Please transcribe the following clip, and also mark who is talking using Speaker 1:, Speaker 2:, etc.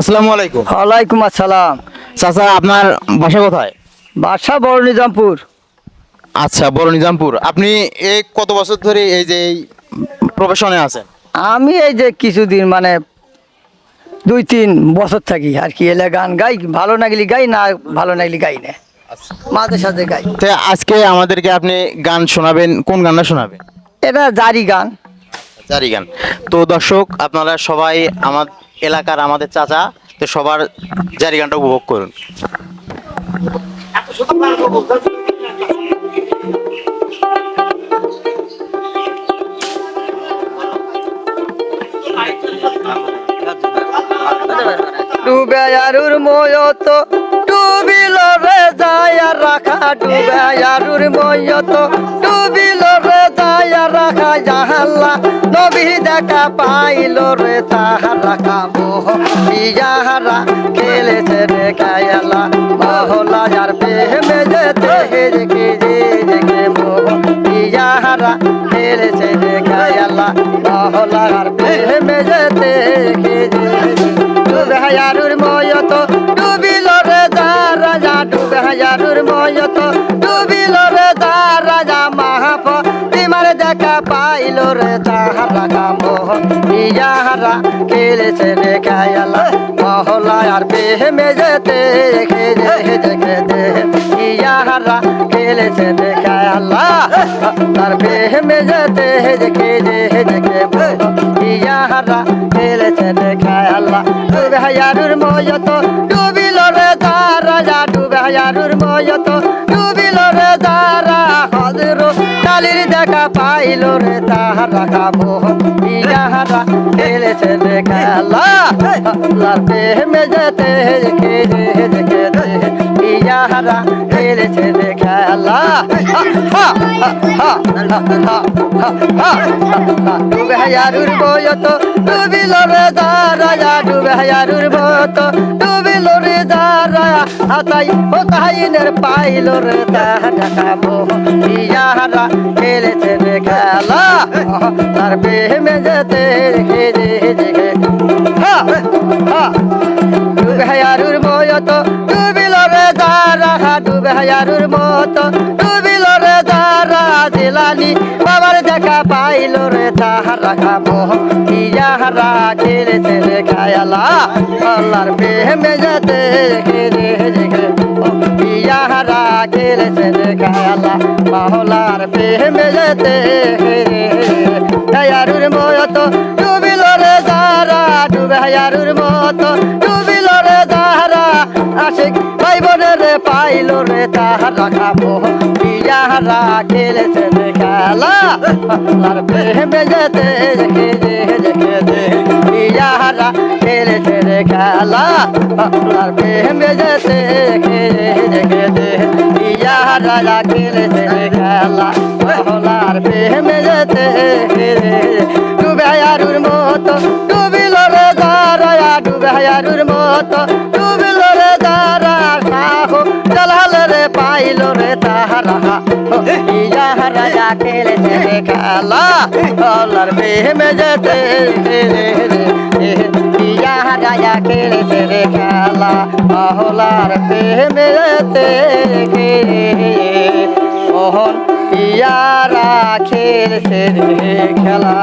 Speaker 1: আসসালামু আলাইকুম।
Speaker 2: ওয়ালাইকুম আসসালাম।
Speaker 1: চাচা আপনার বাসা কোথায়?
Speaker 2: বাসা বড় নিজামপুর
Speaker 1: আচ্ছা বড় নিজামপুর আপনি এই কত বছর ধরে এই যে এই প্রফেশনে আছেন?
Speaker 2: আমি এই যে কিছুদিন মানে দুই তিন বছর থাকি আর কি। এলে গান গাই ভালো লাগলি গাই না ভালো লাগলি গাই না। মাঝে সাথে গাই।
Speaker 1: তো আজকে আমাদেরকে আপনি গান শোনাবেন কোন গানটা শোনাবেন?
Speaker 2: এটা জারি গান।
Speaker 1: জারি গান। তো দর্শক আপনারা সবাই আমার এলাকার আমাদের চাচা, তো সবার জারি গানটা উপভোগ করুন।
Speaker 2: ডুবে আরুর ময়ত, ডুবিল রে যায় রাখা, ডুবে আরুর ময়ত, ডুবিল রে যায় রাখা জাহাল্লা নবী দেখা পাইল রে তাহার রাখা মোহ খেলেছে রে কায়ালা। মহলা যার প্রেমে যেতে দেখে যে দেখে মোহ। বিয়াহারা খেলেছে রে কায়ালা। মহলা আর প্রেমে যেতে দেখে যে ডুবে হাজারুর ময়ত ডুবিল রে যা রাজা ডুবে হাজারুর ময়ত দেখা পাইল রে তাহার রাখা মোহ ইয়াহারা খেলেছে রে কায়ালা মহলা আর প্রেমে যেতে দেখে যে দেখে দে ইয়াহারা খেলেছে রে কায়ালা তার প্রেমে যেতে দেখে যে দেখে ইয়াহারা খেলেছে রে কায়ালা ডুবে হাজারুর ময়ত ডুবিল রে যা রাজা ডুবে হাজারুর ময়ত দেখা পাইল রে তাহার রাখা মোহ ইয়াহারা খেলেছে রে খেলা। প্রেমে যেতে রে দেখে দে ইয়াহারা খেলেছে রে খেলা। ডুবে হাজারুর বয়ত, ডুবিল রে যা রাজা ডুবে হাজারুর বয়ত, ডুবিল রে যা হাতাই ও তাইনের পাইল রে তাহার রাখা মোহ। ইয়াহারা খেলেছে রে খেলা, তার প্রেমে যেতে যে দেখে হা হা ডুবে হায়ারুর ময়ত ডুবিল রে দারা ডুবে হায়ারুর রে পাইল রে তাহার রাখা ইয়াহারা খেলেছে খায়ালা আল্লাহর প্রেমে যেতে দেখে রে দেখে। ইয়াহারা খায়ালা মাহলার প্রেমে যেতে। হায়ারুর ময়ত ডুবিল রে দারা ডুবে হায়ারুর মত ডুবিল রে দারা আশিক ভাই বোনের রে পাইল রে তাহার মোহ ইয়াহারা খেলেছে খেলা আর প্রেমে যেতে ইয়াহারা খেলেছে খেলা আর প্রেমে যেতে ইয়াহারা খেলেছে খেলা মহলার প্রেমে যেতে ডুবে হায়ারুর মতো ডুবিল রে দারা ডুবে হায়ারুর মতো ডুবিল রে দারা সাহ জলাল রে পাইল রে তাহারা ইয়াহারা যা খেলেছে খেলা আল্লাহর প্রেমে যেতে আহলার প্রেমে যেতে রে মোহন ইয়ারা খেলছে রে খেলা।